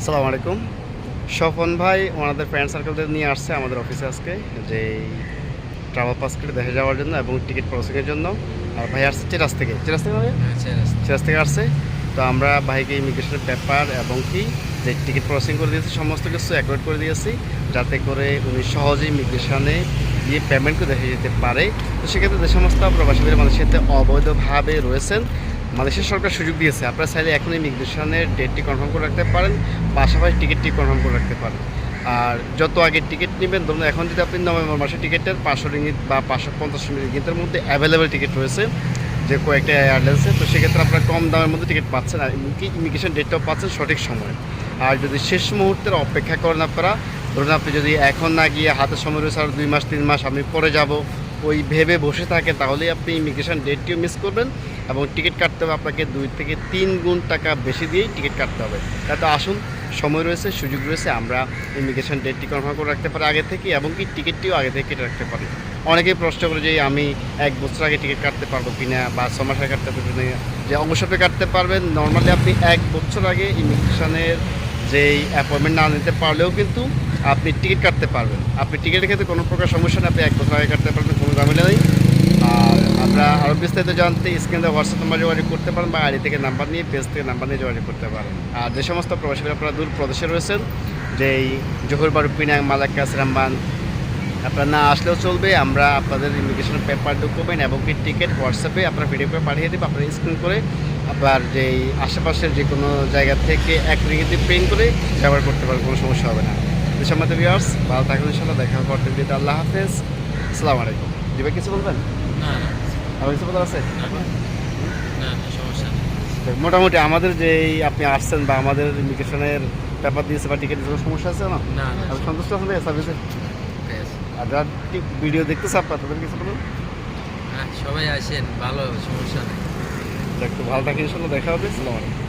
আসসালামু আলাইকুম। স্বপন ভাই ওনাদের ফ্রেন্ড সার্কেলদের নিয়ে আসছে আমাদের অফিসে আজকে যে ট্রাভেল পাস করে দেখে যাওয়ার জন্য এবং টিকিট প্রসেসিংয়ের জন্য। আর ভাই আসছে চেরাস থেকে। চেরাস থেকে ভাই? চেরাস থেকে আসছে। তো আমরা ভাইকে ইমিগ্রেশনের পেপার এবং কি যে টিকিট প্রসেসিং করে দিয়েছি সমস্ত কিছু অ্যাকোয়ার্ড করে দিয়েছি যাতে করে উনি সহজেই ইমিগ্রেশনে গিয়ে পেমেন্ট করে দেখে যেতে পারে। তো সেক্ষেত্রে যে সমস্ত প্রবাসীদের মানুষের সাথে অবৈধভাবে রয়েছেন মালয়েশিয়া সরকার সুযোগ দিয়েছে। আপনারা চাইলে এখন ইমিগ্রেশনের ডেটটি কনফার্ম করে রাখতে পারেন, পাশাপাশি টিকিটটি কনফার্ম করে রাখতে পারেন। আর যত আগে টিকিট নেবেন, ধরুন এখন যদি আপনি নভেম্বর মাসে টিকিটের পাঁচশো রিঙ্গিত বা পাঁচশো পঞ্চাশ রিঙ্গিতের মধ্যে অ্যাভেলেবেল টিকিট রয়েছে যে কয়েকটা এয়ারলাইন্সে তো সেক্ষেত্রে আপনারা কম দামের মধ্যে টিকিট পাচ্ছেন আর ইমিগ্রেশন ডেটটাও পাচ্ছেন সঠিক সময়ে। আর যদি শেষ মুহূর্তের অপেক্ষা করেন আপনারা, ধরুন আপনি যদি এখন না গিয়ে হাতে সময় রয়েছে আর দুই মাস, তিন মাস, আমি পরে যাব ওই ভেবে বসে থাকেন, তাহলেই আপনি ইমিগ্রেশন ডেটটিও মিস করবেন এবং টিকিট কাটতে হবে আপনাকে দুই থেকে তিন গুণ টাকা বেশি দিয়েই টিকিট কাটতে হবে। তাতে আসুন, সময় রয়েছে, সুযোগ রয়েছে, আমরা ইমিগ্রেশন ডেটটি কনফার্ম করে রাখতে পারি আগে থেকে এবং কি টিকিটটিও আগে থেকে কেটে রাখতে পারি। অনেকেই প্রশ্ন করে যে আমি এক বছর আগে টিকিট কাটতে পারব কিনা বা ছ মাস কাটতে পারব কিনা। যে অবশ্যই কাটতে পারবেন নর্মালি আপনি এক বছর আগে ইমিগ্রেশনের যেই অ্যাপয়েন্টমেন্ট না নিতে পারলেও কিন্তু আপনি টিকিট কাটতে পারবেন। আপনি টিকিটের ক্ষেত্রে কোনো প্রকার সমস্যা নেই, আপনি এক বছর আগে কাটতে পারবেন, কোনো ঝামেলা নেই। আর আমরা আরও বিস্তারিত জানতে স্ক্রিনে হোয়াটসঅ্যাপ নাম্বার যোগাযোগ করতে পারেন বা আইডি থেকে নাম্বার নিয়ে, পেজ থেকে নাম্বার নিয়ে যোগাযোগ করতে পারেন। আর যে সমস্ত প্রবাসীরা আপনারা দূর প্রদেশে রয়েছেন, যেই জহুর বারু, পিনাং, মালাক্কা শ্রামবান আপনারা না আসলেও চলবে, আমরা আপনাদের ইমিগ্রেশন পেপার ডকুমেন্ট এবং কি টিকিট হোয়াটসঅ্যাপে আপনার ভিডিও করে পাঠিয়ে দেবো, আপনারা স্ক্রিন করে আবার যেই আশেপাশের যে কোনো জায়গা থেকে এক রিঙ্গিতে প্রিন্ট করে ব্যবহার করতে পারবেন, কোনো সমস্যা হবে না। সম্মত ভিউয়ার্স ভালো থাকবেন ইনশাল্লাহ দেখা করতে দিতে আল্লাহ হাফেজ। আসসালামু আলাইকুম। দিবে কিছু বলবেন? না আর কিছু বলার আছে? মোটামুটি আমাদের যে আপনি আসছেন বা আমাদের ইমিগ্রেশনের পেপার দিয়েছে বা টিকিট কোনো সমস্যা আছে না? না আমি সন্তুষ্ট আছেন সার্ভিসে? আর যারা ভিডিও দেখতেছে আপনার তাদের কিছু বলুন। হ্যাঁ সবাই আসেন ভালো সমস্যা নেই। একটু ভালো থাকি ইনশাল্লাহ দেখা হবে। সালাম আলাইকুম।